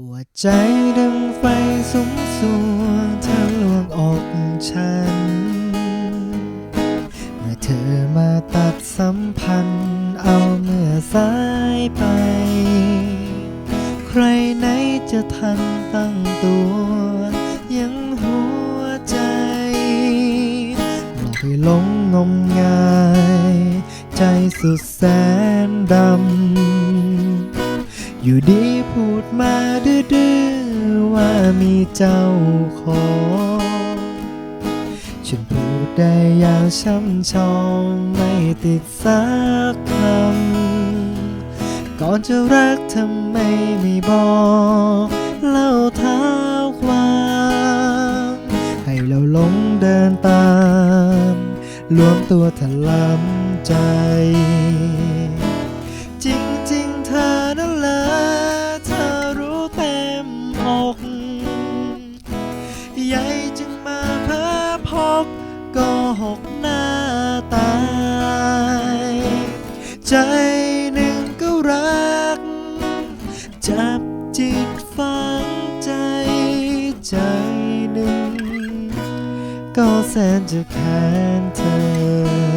ปวดใจดังไฟสุมสวงทะลวงอกฉัน เมื่อเธอมาตัดสัมพันธ์ เอาเมื่อสายไป ใครไหนจะทันตั้งตัว ยังหัวใจลงไปหลงงมงาย ใจสุดแสนดำ อยู่ดีพูด มาดื้อๆว่ามีเจ้าของฉันพูดได้อย่างช้ำชองไม่ติดสักคำก่อนจะรักทำไมไม่บอกเล่าเท้าความให้เราหลงเดินตามรวมตัวถลำใจ จึงมาเพ้อพกก็หกหน้าตาย ใจหนึ่งก็รัก จับจิตฝังใจใจหนึ่ง ก็แสนจะแค้นเธอ